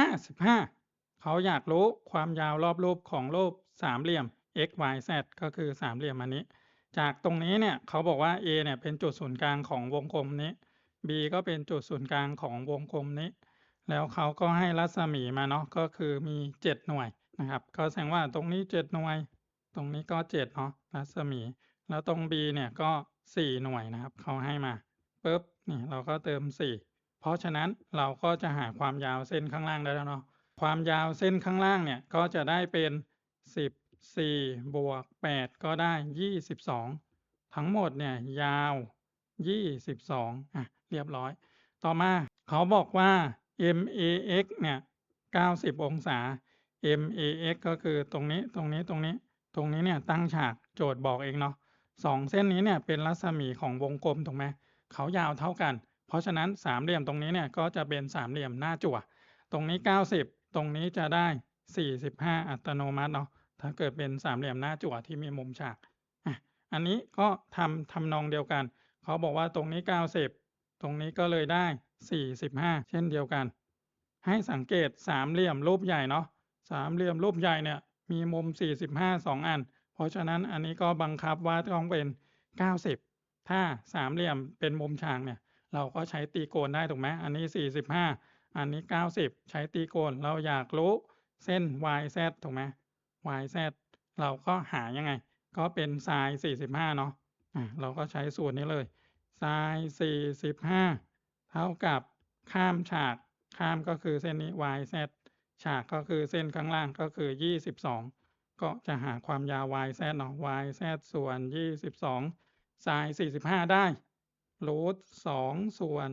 55 เขาอยากรู้ความยาวรอบรูปของรูปสามเหลี่ยม x y z ก็คือสามเหลี่ยมอันนี้ จากตรงนี้เนี่ยเขาบอกว่า a เนี่ยเป็นจุดศูนย์กลางของวงกลมนี้ b ก็เป็นจุดศูนย์กลางของวงกลมนี้ แล้วเขาก็ให้รัศมีมาเนาะก็คือมี 7 หน่วยนะครับก็แสดงว่าตรงนี้ 7 หน่วย ตรงนี้ก็ 7 เนาะรัศมี แล้วตรง b เนี่ยก็ 4 หน่วยนะครับเขาให้มาปุ๊บนี่เราก็เติม 4 เพราะฉะนั้นเราก็จะหาความยาวเส้นข้างล่างได้แล้วเนาะความยาวเส้นข้างล่างเนี่ยก็จะได้เป็น 14 บวก 8 ก็ได้ 22 ทั้งหมดเนี่ยยาว 22 อะ เรียบร้อย ต่อมาเขาบอกว่า MAX เนี่ย 90 องศา MAX ก็คือตรงนี้ตรงนี้ตรงนี้ ตรงนี้เนี่ยตั้งฉากโจทย์บอกเองเนาะสองเส้นนี้เนี่ยเป็นรัศมีของวงกลมถูกไหมเขายาวเท่ากัน เพราะฉะนั้นสามเหลี่ยมตรงนี้เนี่ยก็จะเป็นสามเหลี่ยมหน้าจั่ว ตรงนี้ 90 ตรงนี้จะได้ 45 อัตโนมัติเนาะถ้าเกิดเป็นสามเหลี่ยมหน้าจั่วที่มีมุมฉากอะอันนี้ก็ทำทำนองเดียวกัน เขาบอกว่าตรงนี้ 90 ตรงนี้ก็เลยได้ 45 เช่นเดียวกัน ให้สังเกตสามเหลี่ยมรูปใหญ่เนาะสามเหลี่ยมรูปใหญ่เนี่ยมีมุม 45 2 อัน เพราะฉะนั้นอันนี้ก็บังคับว่าต้องเป็น 90 ถ้าสามเหลี่ยมเป็นมุมฉากเนี่ย เราก็ใช้ตีโกณได้ถูกไหมอันนี้ 45 อันนี้ 90 ใช้ตีโกณเราอยากรู้เส้น YZ ถูกไหม YZ เราก็หายังไง ก็เป็น sin 45 เนาะอะเราก็ใช้สูตรนี้เลย sin 45 เท่ากับข้ามฉากข้ามก็คือเส้นนี้ YZ ฉากก็คือเส้นข้างล่างก็คือ 22 ก็จะหาความยาว YZ เนาะ YZ ส่วน 22 sin 45 ได้ รูท2ส่วน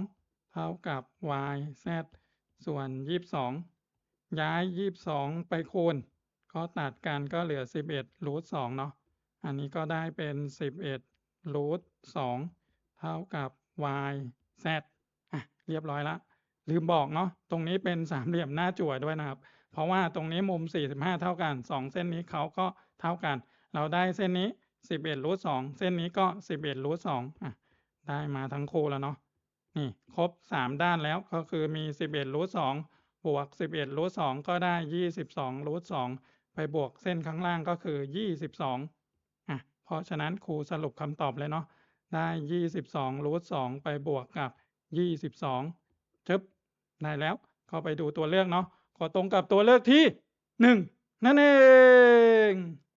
2เท่ากับ YZ ส่วน22ย้าย22ไปคูณ ก็ตัดกันก็เหลือ11รูท2เนาะอันนี้ก็ได้เป็น11รูท2เท่ากับ YZ อะเรียบร้อยล้วลืมบอกเนาะตรงนี้เป็นสามเหลี่ยมหน้าจั่วด้วยนะครับ เพราะว่าตรงนี้มุม 45 เท่ากัน 2 เส้นนี้เขาก็เท่ากัน เราได้เส้นนี้ 11รูท2เส้นนี้ก็ 11รูท2อะ ได้มาทั้งคู่แล้วเนาะนี่ครบ 3 ด้านแล้วก็คือมี 11รูท2บวก 11รูท2ก็ได้ 22รูท2ไปบวกเส้นข้างล่างก็คือ 22อะเพราะฉะนั้นครูสรุปคำตอบเลยเนาะได้ 22รูท2ไปบวกกับ 22จึ๊บได้แล้วก็ไปดูตัวเลือกเนาะก็ตรงกับตัวเลือกที่ 1 นั่นเอง